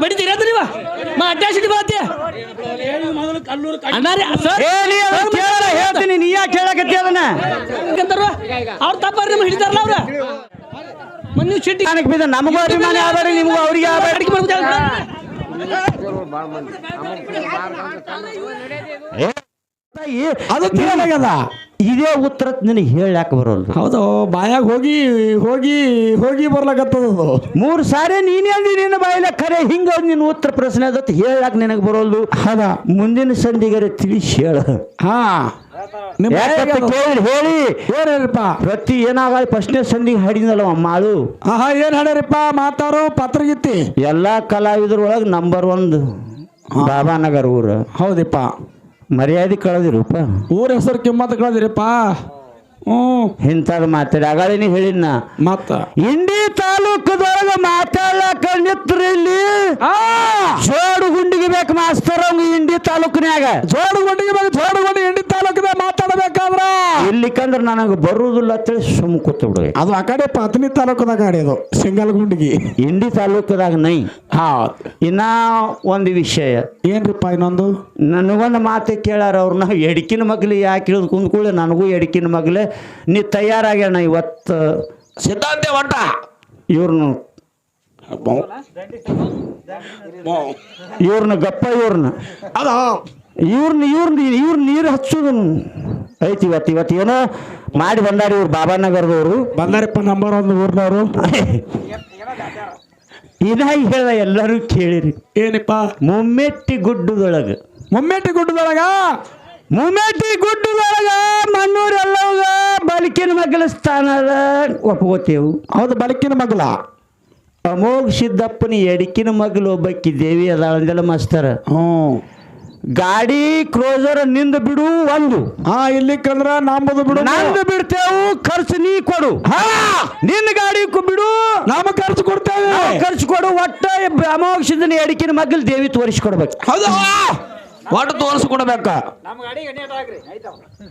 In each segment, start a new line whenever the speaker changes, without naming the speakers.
ಬಡಿತೀರಿ ಅಂತ ನೀವ? ಮಾ ಅಡ್ಡಾಸಿಟಿ ಬಾತ್ಯ
ಹೇಳಿ ಮೊದಲು ಕಲ್ಲೂರು ಕಡ್ಡಿ
ಅಣ್ಣಾರಿ
ಹೇಳಿ ಅದು ಹೇಳ್ತೀನಿ ನೀ ಯಾಕೆ ಹೇಳಕತ್ತಿ ಅದನ್ನ?
ಅವ್ರ ತಪ್ಪಾರ ನಿಮ್ಗೆ ಹಿಡಿತಾರಲ್ಲ ಅವ್ರ? ಮನ್ ನೀವು ಚಿಟ್ಟಿ
ನನಗೆ ಬಿದ್ದ ನಮಗೂ ಅಭಿಮಾನಿ ಆದಾರಿ ನಿಮಗೂ ಅವ್ರಿಗೆ
ಅಡಿಗೆ
ಅದು
ಇದೇ ಉತ್ತರ ನಿನಗೆ ಹೇಳಕ್ ಬರೋಲ್ಲ
ಹೌದು ಬಾಯಾಗ ಹೋಗಿ ಹೋಗಿ ಹೋಗಿ ಬರ್ಲಾಕತ್ತದದು
ಮೂರು ಸಾರಿ ನೀನೇ ಅಂದಿ ನಿನ್ನ ಬಾಯಿಲ ಕರೆ ಹಿಂಗ ನಿನ್ನ ಉತ್ತರ ಪ್ರಶ್ನೆ ಅದತ್ ಹೇಳಕ್ ನಿನಗೆ ಬರೋಲ್ದು.
ಹದ?
ಮುಂದಿನ ಸಂದಿಗರೆ ತಿಳಿಸಿ ಹೇಳ.
ಹಾ. ನಿಮ್ಮ
ಕೇಳಿ ಹೇಳಿ.
ಏನಪ್ಪ
ಪ್ರತಿ ಏನಾಗಲಿ ಫಸ್ಟ್ನೇ ಸಂದಿಗೆ ಹಾಡಿದಲ್ಲ ಮಾಳು.
ಆಹಾ ಏನ್ ಹಾಡ್ಯಾರಪ್ಪ? ಮಾತಾರು ಪತ್ರಗಿತ್ತಿ
ಎಲ್ಲಾ ಕಲಾವಿದರೊಳಗೆ ನಂಬರ್ ಒಂದು ಬಾಬಾನಗರ್ ಊರು.
ಹೌದಪ್ಪ.
ಮರ್ಯಾದೆ ಕಳೆದಿರಪ್ಪ.
ಊರ ಹೆಸರು ಕಿಮ್ಮತ್ ಕಳದಿರಪ್ಪ.
ಇಂಥದ್ದು ಮಾತಾಡಿ. ಆಗಳಿನಿ ಹೇಳಿನ
ಮತ್ತ
ಇಂಡಿ ತಾಲೂಕದೊಳಗ ಮಾತಾಡ್ಲಾಕ ನಿತ್ರಿ ಇಲ್ಲಿ? ಜೋಡು ಗುಂಡಿಗೆ ಬೇಕು ಮಾಸ್ತರ್ ಇಂಡಿ ತಾಲೂಕಿನ್ಯಾಗ.
ಜೋಡು ಗುಂಡಿಗೆ ಬೇಕು ಜೋಡು ಗುಂಡಿ ಇಂಡಿ ತಾಲೂಕದ ಮಾತಾಡಬೇಕಾದ್ರ?
ಇಲ್ಲಿಕಂದ್ರ ನನಗೆ ಬರುವುದಿಲ್ಲ ಅಂತೇಳಿ ಸುಮ್ ಕೂತು ಬಿಡ್ರಿ
ಅದು ಆ ಕಡೆ ಪತ್ನಿ ತಾಲೂಕದಾಗ ಗಾಡಿ ಅದು ಸಿಂಗಲ್ ಗುಂಡಿಗೆ
ಇಂಡಿ ತಾಲೂಕದಾಗ ನೈ.
ಹಾ.
ಇನ್ನ ಒಂದು ವಿಷಯ.
ಏನ್ರಿಪ್ಪ ಇನ್ನೊಂದು?
ನನಗೊಂದು ಮಾತು ಕೇಳಾರ ಅವ್ರನ್ನ ಎಡಕಿನ ಮಗ್ಲಿ ಯಾಕೆ ಇಳಿದು ಕುಂದ್ಕೊಳ್ಳಿ ನನಗೂ ಎಡಕಿನ ಮಗ್ಲೆ. ನೀ ತಯಾರಾಗ್ಯಾಣ ಇವತ್ತು.
ಸಿದ್ಧಾಂತ ಒಟ್ಟ.
ಇವ್ರನ್ನ ಇವ್ರನ್ನ ಗಪ್ಪ ಇವ್ರನ್ನ.
ಅದ.
ಇವ್ರನ್ನ ಇವ್ರನ್ನ ಇವ್ರ ನೀರು ಹಚ್ಚೋದು ಐತಿ ಇವತ್ತು ಇವತ್ತು ಏನೋ ಮಾಡಿ ಬಂದಾರ ಇವ್ರು ಬಾಬಾನಗರದವರು.
ಬಂದಾರಪ್ಪ ನಂಬರ್ ಒಂದು ಊರ್ನವರು.
ಇದಾಗಿ ಹೇಳ ಎಲ್ಲರೂ ಕೇಳಿರಿ.
ಏನಪ್ಪ?
ಮುಮ್ಮೆಟ್ಟಿ ಗುಡ್ಡದೊಳಗೆ.
ಮುಮ್ಮೆಟ್ಟಿ ಗುಡ್ಡದೊಳಗ?
ಮುಮ್ಮೆಟ್ಟಿ ಗುಡ್ಡದೊಳಗ ಮಣ್ಣೂರು ಬಲಕಿನ ಮಗಲ ಸ್ಥಾನದ ಒಪ್ಕೋತೇವು.
ಹೌದು ಬಲಕಿನ ಮಗಲ.
ಅಮೋಘ ಸಿದ್ದಪ್ಪನ ಎಡಕಿನ ಮಗಲು ಒಬ್ಬಕ್ಕಿ ದೇವಿ ಅದಾಳಂದೆಲ್ಲ ಮಾಸ್ತರ.
ಹ್ಞೂ.
ಗಾಡಿ ಕ್ರೋಸರ್ನಿಂದ ಬಿಡು ಒಂದು.
ಹಾ ಇಲ್ಲಿ ಕಂದ್ರ ನಂಬುದು ಬಿಡು
ನಂದು ಬಿಡ್ತೇವು ಖರ್ಚು ನೀ ಕೊಡು. ನಿನ್ನ ಗಾಡಿ ಬಿಡು.
ನಾಮ ಖರ್ಚು ಕೊಡ್ತೇವೆ.
ಖರ್ಚು ಕೊಡು ಒಟ್ಟ ಅಮೋಘ ಸಿದ್ದನ ಎಡಕಿನ ಮಗಲ್ ದೇವಿ ತೋರಿಸ್ಕೊಡ್ಬೇಕು.
ಹೌದು ಒಟ್ಟು ತೋರಿಸ್ಕೊಡ್ಬೇಕ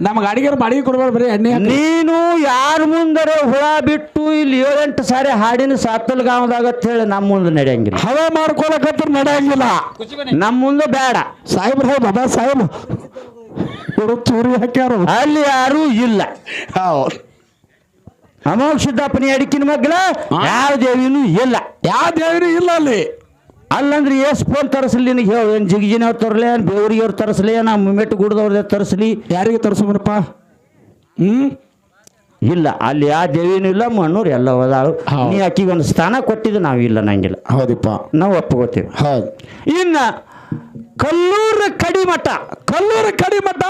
ನಮ್ಮ ಗಾಡಿಗೆ ಬಾಡಿಗೆ ಕೊಡ್ಬೇಡ ಬರೀ ಎಣ್ಣೆ.
ನೀನು ಯಾರ ಮುಂದರೆ ಹುಳ ಬಿಟ್ಟು ಇಲ್ಲಿ ಏಳೆಂಟು ಸಾರಿ ಹಾಡಿನ ಸಾತಲ್ ಅಂತ ಹೇಳಿ ನಮ್ಮ ಮುಂದೆ ನಡೆಯಂಗಿಲ್ಲ.
ಹವ ಮಾಡ್ಕೊಳಕತ್ರ ನಡೆಯಂಗಿಲ್ಲ.
ನಮ್ಮ ಮುಂದೆ ಬೇಡ.
ಸಾಹೇಬ್ರ ಹೇ ಬಾಬಾ ಸಾಹೇಬ್. ಚೂರಿ ಹಾಕ್ಯಾರು
ಅಲ್ಲಿ ಯಾರು ಇಲ್ಲ.
ಹೌದು.
ಸಿದ್ದಪ್ಪನ ಅಡಿಕಿನ ಮಗ್ಲ ಯಾವ ದೇವಿನೂ ಇಲ್ಲ.
ಯಾವ ದೇವಿನೂ ಇಲ್ಲ ಅಲ್ಲಿ.
ಅಲ್ಲಂದ್ರೆ ಎಷ್ಟು ಫೋನ್ ತರಿಸ್ಲಿ ನಿನಗೆ ಹೇಳು ಏನು ಜಿಗಿಜಿನ ಅವ್ರು ತರಲಿ ಏನು ಬೇವರಿಯವ್ರು ಅವ್ರು ತರಿಸ್ಲಿ ನಾ ಮೆಟ್ಟು ಗುಡ್ದವ್ರದ್ದೆ ತರಿಸ್ಲಿ?
ಯಾರಿಗೆ ತರ್ಸಮರಪ್ಪ ಹ್ಞೂ
ಇಲ್ಲ ಅಲ್ಲಿ ಯಾವ ದೇವಿನೂ ಇಲ್ಲ ಮಣ್ಣೂರು ಎಲ್ಲ ಹೋದಾಳು. ನೀ ಆಕಿಗೆ ಒಂದು ಸ್ಥಾನ ಕೊಟ್ಟಿದ್ದು ನಾವು ಇಲ್ಲ ನಂಗಿಲ್ಲ.
ಹೌದಪ್ಪ.
ನಾವು ಒಪ್ಕೋತೀವಿ.
ಹೌದು.
ಇನ್ನ ಕಲ್ಲೂರ ಕಡಿಮಠ
ಕಲ್ಲೂರ ಕಡಿಮಠ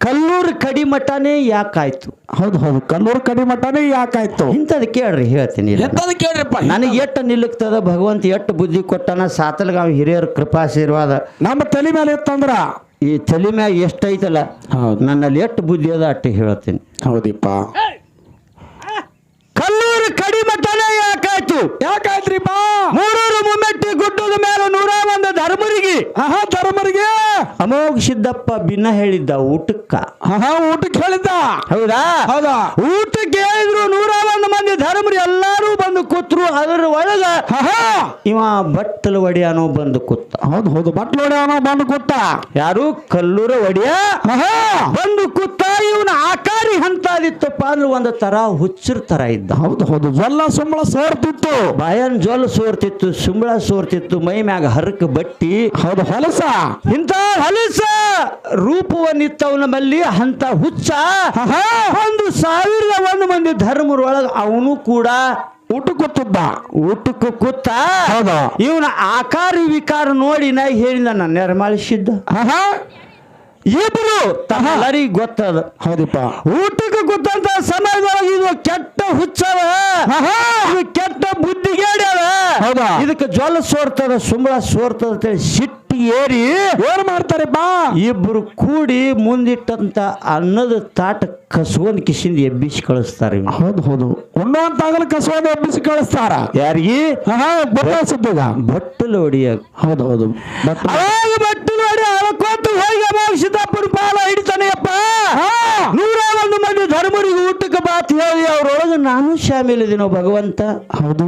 ಕಲ್ಲೂರು ಕಡಿಮಠನೇ ಯಾಕಾಯ್ತು?
ಹೌದು ಹೌದು. ಕಲ್ಲೂರು ಕಡಿಮಠನೇ ಯಾಕಾಯ್ತು?
ಇಂಥದ್ದು ಕೇಳ್ರಿ ಹೇಳ್ತೀನಿ.
ಎಂತದ ಕೇಳ್ರಿಪ್ಪ
ನನಗೆ ಎಷ್ಟು ನಿಲ್ಲುತ್ತದ ಭಗವಂತ ಎಷ್ಟು ಬುದ್ಧಿ ಕೊಟ್ಟನ? ಸಾತಲ್ಗಾವ್ ಹಿರಿಯರ ಕೃಪಾಶೀರ್ವಾದ.
ನಮ್ಮ ತಲೆ ಮೇಲೆ ಇತ್ತಂದ್ರ
ಈ ತಲೆ ಮ್ಯಾಗ ಎಷ್ಟೈತಲ್ಲ?
ಹೌದು.
ನನ್ನಲ್ಲಿ ಎಷ್ಟು ಬುದ್ಧಿ ಅದ ಅಷ್ಟು ಹೇಳ್ತೀನಿ.
ಹೌದಿಪ್ಪ.
ಕಲ್ಲೂರು ಕಡಿಮಠನೇ ಯಾಕಾಯ್ತು?
ಯಾಕಾಯ್ತ್ರಿಪ್ಪ?
ಮೂರೂರು ಮುಮ್ಮೆಟ್ಟಿ ಗುಡ್ಡದ ಮೇಲೆ ನೂರ ಒಂದು ಧರ್ಮರಿಗೆ
ಆಹಾ ಧರ್ಮರಿಗೆ
ಅಮೋಘ ಸಿದ್ದಪ್ಪ ಭಿನ್ನ ಹೇಳಿದ್ದ ಊಟಕ್ಕ.
ಊಟಕ್ಕೆ ಹೇಳಿದ್ದ?
ಹೌದಾ?
ಹೌದಾ?
ಊಟಕ್ಕೆ ಹೇಳಿದ್ರು ನೂರ ಒಂದು ಮಂದಿ ಧರ್ಮರು ಎಲ್ಲಾರು ಬಂದು ಕೂತ್ರು ಅದರ ಒಳಗ ಇವ ಬಟ್ಟಲು ಒಡೆಯನೋ ಬಂದು ಕೂತ.
ಹೌದು ಹೌದು ಬಟ್ಟಲು ಒಡೆಯನೋ ಬಂದು ಕೂತ.
ಯಾರು? ಕಲ್ಲೂರ ಒಡೆಯ? ಬಂದು ಕೂತ ಇವನ ಆಕಾರಿ ಹಂತ ಆದಿತ್ತಪ್ಪ ಅಂದ್ರೆ ಒಂದು ತರ ಹುಚ್ಚರ ತರ ಇದ್ದ.
ಹೌದು ಹೌದು ಜೊಲ್ಲ ಸುಂಬಳ ಸೋರ್ತಿತ್ತು.
ಬಾಯನ್ ಜೊಲ್ಲ ಸೋರ್ತಿತ್ತು ಸುಂಬಳ ಸೋರ್ತಿತ್ತು ಮೈ ಮ್ಯಾಗ ಹರಕ ಬಟ್ಟಿ.
ಹೌದು ಹೊಲಸ.
ಇಂಥ ಹೊಲಸ ರೂಪವನ್ನಿತ್ತವ ನಮ್ಮಲ್ಲಿ ಅಂತ ಹುಚ್ಚ. ಒಂದು ಸಾವಿರದ ಒಂದು ಮಂದಿ ಧರ್ಮರೊಳಗ ಅವನು ಕೂಡ
ಊಟ ತುಬ್ಬ
ಊಟಕ್ಕೆ ಕೂತ
ಹೌದು.
ಇವನ ಆಕಾರ ವಿಕಾರ ನೋಡಿ ನಾ ಹೇಳಿದ ನನ್ನ ನೆರಮಾಳಿಸಿದ್ದ. ಇಬ್ರು ಎಲ್ಲರಿಗೂ ಗೊತ್ತದ.
ಹೌದಪ್ಪ.
ಊಟಕ್ಕೆ ಕೂತಂತ ಸಮಯದೊಳಗೆ ಇದು ಕೆಟ್ಟ ಹುಚ್ಚವ ಕೆಟ್ಟ ಬುದ್ಧಿಗೇಡ್ಯವ
ಹೌದಾ?
ಇದಕ್ಕೆ ಜ್ವಲ ಸೋರ್ತದ ಸುಂಬಳ ಸೋರ್ತದ ಅಂತೇಳಿ ಸಿಟ್ಟು ಏರಿ
ಓರ್ ಮಾಡ್ತಾರೆ ಬಾ?
ಇಬ್ರು ಕೂಡಿ ಮುಂದಿಟ್ಟಂತ ಅನ್ನದ ತಾಟ ಕಸ್ಕೊಂಡ್ ಕಿಶಿಂದ ಎಬ್ಬಿಸಿ ಕಳಿಸ್ತಾರೆ.
ಹೌದು ಹೌದು. ಉಣ್ಣುವಂತಾಗಲು ಕಸವಾದ ಎಬ್ಬಿಸಿ ಕಳಿಸ್ತಾರ?
ಯಾರಿಗಿ? ಬಟ್ಟಲು ಹೊಡಿಯ.
ಹೌದು ಹೌದು.
ಬಟ್ಟಲು ಹೊಡಿ ಅಳಕೋತು ಹೋಗಿ ಸಿದ್ದಪ್ಪನ ಪಾಲ ಹಿಡಿತಾನೆ ಅಪ್ಪ ನೂರ ಒಂದು ಮಂದಿ ಧರ್ಮರಿಗೆ ಊಟಕ್ಕೆ ಬಾತ್ ಹೇಳಿ ಅವ್ರೊಳಗೆ ನಾನು ಶಾಮೀಲಿದ್ದೀನೋ ಭಗವಂತ.
ಹೌದು.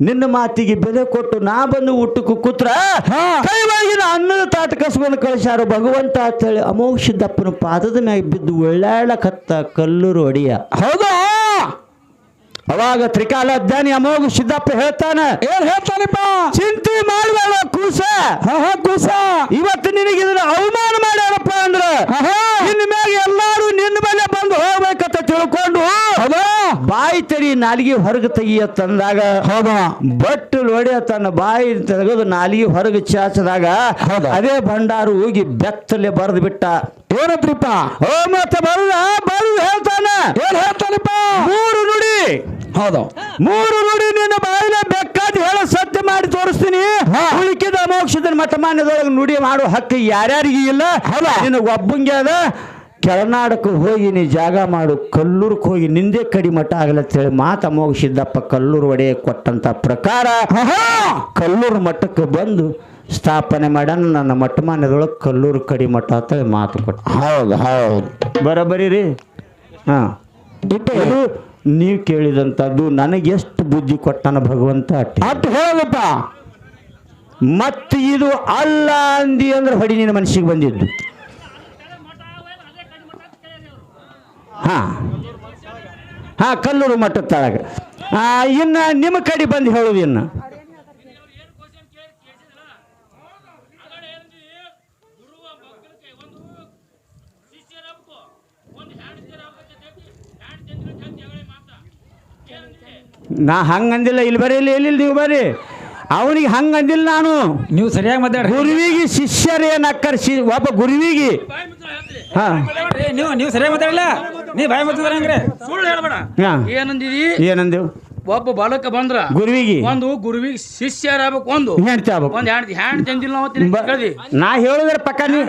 ನಿನ್ನ ಮಾತಿಗೆ ಬೆಲೆ ಕೊಟ್ಟು ನಾ ಬಂದು ಊಟಕ್ಕೆ ಕೂತ್ರ ಕೈವಾಗಿನ ಅನ್ನದ ತಾಟ ಕಸ್ಕೊಂಡು ಕಳಿಸ್ಯಾರ ಭಗವಂತ ಅಂತ ಹೇಳಿ ಅಮೋಘ ಸಿದ್ದಪ್ಪನ ಪಾದದ ಮ್ಯಾಗ ಬಿದ್ದು ಒಳ್ಳಾಡಕತ್ತ ಕಲ್ಲೂರು ಒಡಿಯ.
ಹೌದಾ
ಅವಾಗ ತ್ರಿಕಾಲ ಜ್ಞಾನಿ ಅಮೋಘ ಸಿದ್ದಪ್ಪ ಹೇಳ್ತಾನೆ.
ಏನ್ ಹೇಳ್ತಾನಪ್ಪ?
ಚಿಂತೆ ಮಾಡಬೇಡ ಕೂಸ.
ಕೂಸ.
ಇವತ್ತು ನಿನಗೆ ಇದನ್ನ ಅವಮಾನ ಮಾಡ್ಯಾರಪ್ಪ ಅಂದ್ರ. ನಿನ್ನ ಮ್ಯಾಗ ಎಲ್ಲಾರು ನಿನ್ನ ಮೇಲೆ ಬಂದು ಹೋಗ್ಬೇಕಂತ ತಿಳ್ಕೊಂಡು ಬಾಯಿ ತೆರಿ ನಾಲಿಗೆ ಹೊರಗೆ ತೆಗಿಯ ತಂದಾಗ
ಹೌದ?
ಬಟ್ಟು ಲೋಡಿಯ ತನ್ನ ಬಾಯಿ ತೆಗೆದು ನಾಲಿಗೆ ಹೊರಗೆ ಚಾಚದಾಗ
ಹೌದಾ?
ಅದೇ ಭಂಡಾರು ಹೋಗಿ ಬೆತ್ತಲೆ ಬರೆದು ಬಿಟ್ಟ.
ಏನತ್ರಿಪ್ಪ
ಓ ಮತ್ತೆ ಬರುದ? ಬರುದು ಹೇಳ್ತಾನ.
ಏನ್ ಹೇಳ್ತಾನಪ್ಪ?
ಮೂರು ನುಡಿ.
ಹೌದು?
ಮೂರು ನುಡಿ ನಿನ್ನ ಬಾಯಿನ ಬೆಕ್ಕಾದ ಹೇಳ ಸತ್ಯ ಮಾಡಿ ತೋರಿಸ್ತೀನಿ. ಉಳಿಕಿದ ಮೋಕ್ಷದ ಮಠಮಾನ್ಯದೊಳಗೆ ನುಡಿ ಮಾಡೋ ಹಕ್ಕು ಯಾರ್ಯಾರಿಗೂ ಇಲ್ಲ. ನಿನ್ನ ಒಬ್ಬಂಗೆ ಅದ. ಕೆಳನಾಡಕ್ಕೆ ಹೋಗಿ ನೀ ಜಾಗ ಮಾಡು ಕಲ್ಲೂರ್ಗೆ ಹೋಗಿ ನಿಂದೆ ಕಡಿ ಮಠ ಆಗಲತ್ತೇಳಿ ಮಾತ ಮೋಗಿಸಿದ್ದಪ್ಪ ಸಿದ್ದಪ್ಪ ಕಲ್ಲೂರು ಒಡೆಯ ಕೊಟ್ಟಂತ ಪ್ರಕಾರ ಕಲ್ಲೂರು ಮಠಕ್ಕೆ ಬಂದು ಸ್ಥಾಪನೆ ಮಾಡ್ಯಾನ ನನ್ನ ಮಠಮಾನ್ಯದೊಳಗೆ ಕಲ್ಲೂರು ಕಡಿ ಅಂತ ಹೇಳಿ ಮಾತು ಕೊಟ್ಟ.
ಹೌದು ಹೌದು.
ಬರಬರಿ ರೀ. ಹಾಂ. ಇದು ನೀವು ಕೇಳಿದಂಥದ್ದು ನನಗೆ ಎಷ್ಟು ಬುದ್ಧಿ ಕೊಟ್ಟನ ಭಗವಂತ ಅಟ್ಟು.
ಅಟ್ ಹೇಳಪ್ಪ.
ಮತ್ತು ಇದು ಅಲ್ಲ ಅಂದಿ ಅಂದ್ರೆ ಹೊಡಿ ನಿನ್ನ ಮನಸ್ಸಿಗೆ ಬಂದಿದ್ದು. ಹಾ. ಹಾ ಕಲ್ಲೂರು ಮಠದ ತಳಗ. ಇನ್ನು ಇನ್ನ ನಿಮ್ಮ ಕಡೆ ಬಂದು ಹೇಳುದು ಇನ್ನು. ನಾ ಹಂಗಂದಿಲ್ಲ ಇಲ್ಲಿ ಬರ್ರಿ ಇಲ್ಲಿ ಇಲ್ಲಿ ನೀವು ಬರ್ರಿ ಅವನಿಗೆ ಹಂಗಂದಿಲ್ಲ ನಾನು.
ನೀವು ಸರಿಯಾಗಿ ಮಾತಾಡ್ರಿ.
ಗುರುವಿಗೆ ಶಿಷ್ಯರೇನು ಅಕ್ಕರ್ಸಿ ಒಬ್ಬ ಗುರುವಿಗೆ. ಹಾಂ.
ನೀವು ನೀವು ಸರಿಯಾಗಿ ಮಾತಾಡಲ್ಲ? ನೀ ಭಯ ಹಂಗ್ರೆ?
ಸುಳ್ಳು ಹೇಳ್ಬೇಡ.
ಹಾ.
ಏನಂದಿದಿ?
ಏನಂದೇವು
ಒಬ್ಬ ಬಾಲಕ ಬಂದ್ರ
ಗುರುವಿಗೆ.
ಒಂದು ಗುರುವಿಗೆ ಶಿಷ್ಯರಾಗಬೇಕು ಒಂದು.
ಹೆಣ್ತಿ ಆಗ್ಬೇಕು.
ಒಂದ್ ಹ್ಯಾಂಡ್ ಹ್ಯಾಂಡ್ ತಂದಿಲ್ಲ
ಬ-
ಕೇಳ್ದಿ?
ನಾ ಹೇಳಿದ್ರೆ ಪಕ್ಕ ನೀ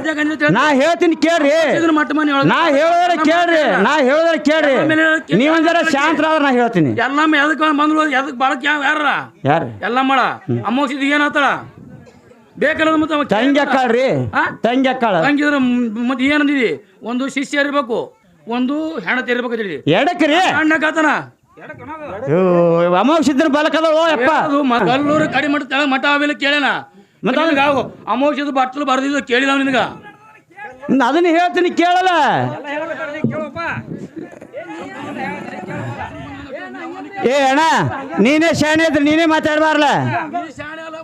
ನಾ ಹೇಳ್ತೀನಿ ಕೇಳ್ರಿ.
ಇದ್ರ ಮಟ್ಟ ಮನೆ ಒಳಗೆ.
ನಾ ಹೇಳಿದ್ರೆ ಕೇಳ್ರಿ. ನಾ ಹೇಳಿದ್ರೆ ಕೇಳ್ರಿ. ನೀವಂದ್ರ ಶಾಂತರಾದ್ರೆ ನಾ ಹೇಳ್ತೀನಿ.
ಎಲ್ಲ ಎದಕ್ ಬಂದ್ರು? ಎದಕ್ ಬಾಳಕ್ ಯಾವ ಯಾರ
ಯಾರು
ಎಲ್ಲ ಮಾಡ ಅಮ್ಮೋಸಿದ್ ಏನ್ ಆತಳ? ಬೇಕಲ್ಲ ಮತ್ತೆ ಅವ
ತಂಗಿ ಅಕ್ಕಾಳ್ರಿ.
ಹಾ?
ತಂಗಿ ಅಕ್ಕಾಳ.
ಹಂಗಿದ್ರ ಮತ್ತೆ ಏನಂದಿದಿ? ಒಂದು ಶಿಷ್ಯ ಇರ್ಬೇಕು. ಒಂದು ಹೆಣತಿ ಇರ್ಬೇಕು ಅಂತ ಹೇಳಿ.
ಎಡಕ್ರಿ.
ಅಣ್ಣಕಾತನ
ಅಮೋಘ ಸಿದ್ದನ ಬಲಕದ ಓ ಯಪ್ಪ.
ಅದು ಕಲ್ಲೂರು ಕಡಿ ಮಠ ತೆಳಗ್ ಮಠ ಆಮೇಲೆ ಕೇಳೇನ ಮತ್ತೆ ಬಟ್ಲು ಅವು ಅಮೋಕ್ಷದ ಬಟ್ಟಲು ಬರ್ದಿದ್ದು ಕೇಳಿದ ನಿನಗ.
ಅದನ್ನ ಹೇಳ್ತೀನಿ ಕೇಳಲ್ಲ. ಏ ಅಣ್ಣ ನೀನೇ ಶಾಣೆ ಇದ್ರೆ ನೀನೇ ಮಾತಾಡಬಾರಲ್ಲ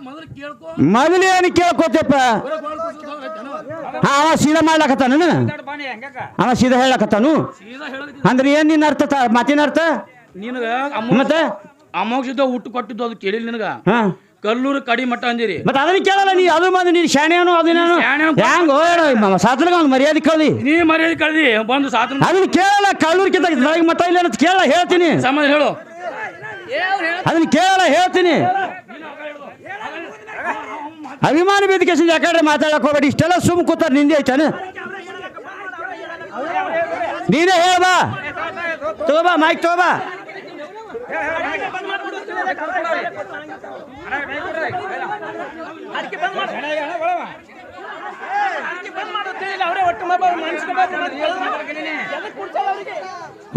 ಮೊದಲು ಕೇಳ್ಕೊ.
ಮೊದಲು ಏನು ಕೇಳ್ಕೊತಪ್ಪ ಹಾ ಅವ ಸೀದಾ ಮಾಡ್ಲಕತ್ತಾನ ಅವ ಸೀದಾ ಹೇಳಕತ್ತಾನು ಅಂದ್ರೆ ಏನ್ ನಿನ್ನ ಅರ್ಥ ತ- ಮಾತಿನ ಅರ್ಥ?
ನಿನಗ
ಮತ್ತೆ?
ಅಮೋಕ್ಷದ ಹುಟ್ಟು ಕೊಟ್ಟಿದ್ದು ಅದು ಕೇಳಿಲ್ಲ ನಿನಗ?
ಹಾ.
ಕಲ್ಲೂರು ಕಡಿ ಮಠ ಅಂದಿರಿ.
ಮತ್ತೆ ಅದನ್ನ ಕೇಳಲ್ಲ ನೀ ಅದು ಬಂದು ನೀನ್ ಶಾಣೆನು ಅದನ್ನೇನು
ಶಾಣೆನು.
ಹೆಂಗ್ ಸಾತ್ರಗ ಒಂದು ಮರ್ಯಾದೆ ಕಳ್ದಿ?
ನೀ ಮರ್ಯಾದೆ ಕಳ್ದಿ ಬಂದು ಸಾತ್ರ
ಅದನ್ನ ಕೇಳಲ್ಲ ಕಲ್ಲೂರು ಬೆಳಗ್ಗೆ ಮಠ ಇಲ್ಲ ಅಂತ ಕೇಳಲ್ಲ ಹೇಳ್ತೀನಿ.
ಸಮಾಜ ಹೇಳು
ಅದನ್ನ ಕೇಳಲ್ಲ ಹೇಳ್ತೀನಿ. ಅಭಿಮಾನ ವೇದಿಕೆ ಯಾಕಂದ್ರೆ ಮಾತಾಡಕ್ ಹೋಗ್ಬೇಡಿ. ಇಷ್ಟೆಲ್ಲ ಸುಮ್ ಕೂತಾರ, ನಿಂದೆ ಐತಾನೆ ನೀನೇ ಹೇಳ್ಬಾ. ತಗೋಬಾ ಮೈಕ್ ತಗೋಬಾ.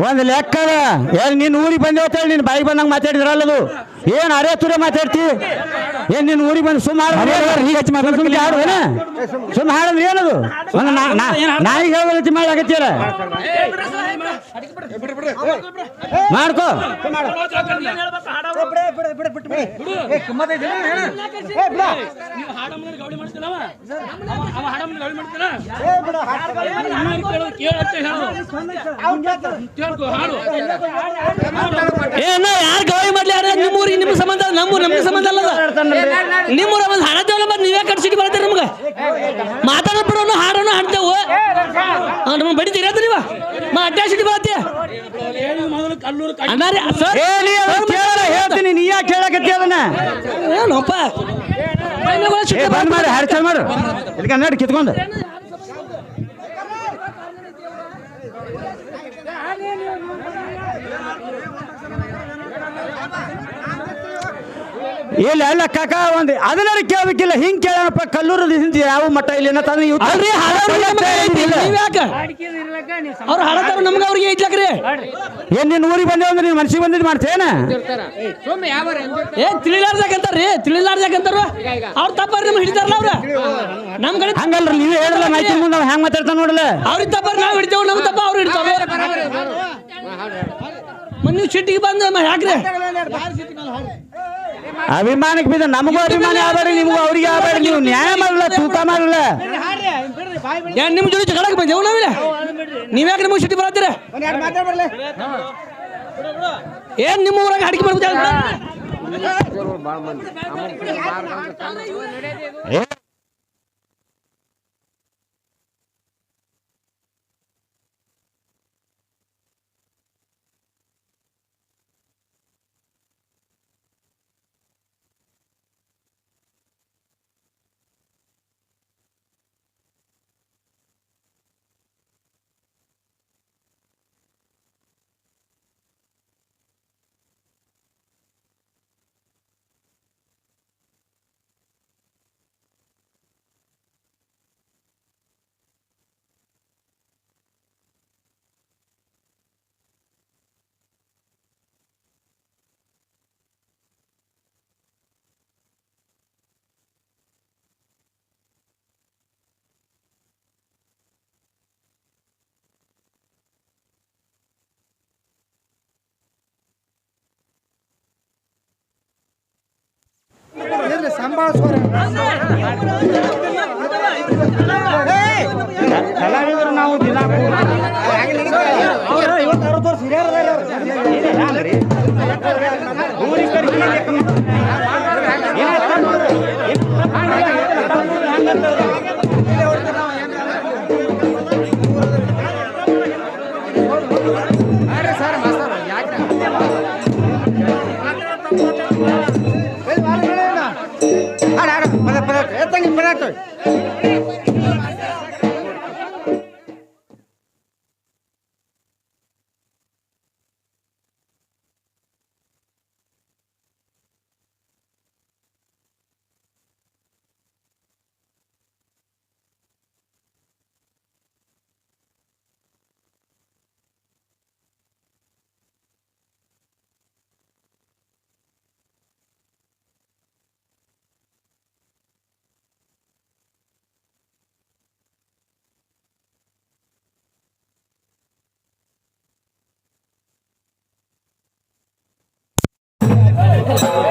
ಒಂದು ಲೆಕ್ಕ ಏನ್ ನಿನ್ನ ಊರಿಗೆ ಬಂದೆ ಅಂತ ಹೇಳಿ ನಿನ್ನ ಬಾಯಿಗೆ ಬಂದಂಗೆ ಮಾತಾಡಿದ್ರಲ್ಲದು ಏನ್ ಅರೆ ತುರೆ ಮಾತಾಡ್ತಿ? ಏನ್ ನಿನ್ನ ಊರಿಗೆ ಬಂದು ಹಾಡುವೇನ ಸುಮ್ಮ ಹಾಡಂದ್ರೆ ಏನದು? ನಾಯಿಗೆ ನಾ- ಮಾಡಿ ಮಾಡಾಕತ್ತೀರ ಮಾಡ್ಕೋ.
ಏನ ಯಾರು ಮಾಡ್ಲಿ? ಯಾರ ನಿಮ್ಮೂರಿ ನಿಮ್ಮ ಸಂಬಂಧ ನಮ್ಮ ನಮ್ಗೆ ಸಂಬಂಧ ಅಲ್ಲ. ನಿಮ್ಮ ಒಂದು ಮತ್ತೆ ನೀವೇ ಕಟ್ಸಿಟ್ಟು ಬರ್ತೀರಿ ನಮ್ಗೆ. ಮಾತಾಡೋ ಬಿಡೋನು ಹಾಡೋನು ಹಾಡ್ತೇವೆ. ಬಡಿತೀರಿ ಅಂತ ನೀವ? ಮಾ ಅಡ್ಡ ಸಿಟಿ
ಹೇಳ್ತೀನಿ ನೀ ಯಾಕೆ ಹೇಳಕತ್ತಿ ಅದನ್ನ?
ಏನಪ್ಪ?
ಬಂದ್ ಮಾಡಿ ಚಾಲು ಮಾಡು. ಇದಕ್ಕೆ ನಡಿ ಕಿತ್ಕೊಂಡು. ಇಲ್ಲ ಅಲ್ಲ ಕಾಕ ಒಂದು ಅದನ್ನ ಕೇಳಬೇಕಿಲ್ಲ ಹಿಂಗ್ ಕೇಳಪ್ಪ ಕಲ್ಲೂರು ಯಾವ ಮಠ ಇಲ್ಲ
ಅವ್ರು ಹಾಡತಾರ ನಮ್ಗೆ ಅವ್ರಿಗೆ ಐತ್ಲಕ್ರಿ
ಏನ್ ನಿನ್ ಊರಿಗೆ ಬಂದೇವ ಅಂದ್ರೆ ನೀನ್ ಮನ್ಸಿಗೆ ಬಂದಿದ್ ಮಾಡ್ತೇನ?
ಏ ತಿಳಿಲಾರ್ದಾಕಂತಾರ್ರಿ ತಿಳಿಲಾರ್ದಾಕಂತಾರ ಅವ್ರ ತಪ್ಪಾರ ನಿಮ್ಗೆ ಹಿಡಿತಾರಲ್ಲ ಅವ್ರ? ನಮ್ ಕಡೆ
ಹಂಗಲ್ರಿ ನೀವೇ ಹೇಳಲ್ಲ ಮಾಹಿತಿ ಮುಂದೆ ನಾವು ಹೆಂಗ್ ಮಾತಾಡ್ತಾನ ನೋಡಲ್ಲ.
ಅವ್ರಿಗೆ ತಪ್ಪಾರ ನಾವ್ ಹಿಡಿತೇವ್ ನಮ್ ತಪ್ಪ ಅವ್ರು ಹಿಡಿತಾವ. ಮತ್ ನೀವು ಸಿಟ್ಟಿಗೆ ಬಂದ ಯಾಕ್ರಿ?
ಅಭಿಮಾನಕ್ಕೆ ಬಿದ್ದ ನಮಗೂ ಅಭಿಮಾನ ಆಗಬೇಡಿ ನಿಮಗೂ ಅವ್ರಿಗೆ ಆಗಬೇಡಿ ನೀವು ನ್ಯಾಯ ಮಾಡಲ್ಲ ತೂಕ ಮಾಡಲ್ಲ.
ಏನ್ ನಿಮ್ ಜೊತೆ ಜಗಳಕ್ಕೆ ಬಂದ ನಾವಿಲ್ಲ ನೀವ್ಯಾಕೆ ನಿಮಗೆ ಸಿಟ್ಟಿ ಬರತ್ತೀರ? ಏನ್ ನಿಮ್ಮ ಊರಾಗ ಅಡಿಕೆ ಮಾಡ್ಬೋದು
ಕಲಾವಿದರು ನಾವು ದಿನ ಇವತ್ತು ವರ್ಷ ಹಿರಿಯರ 어.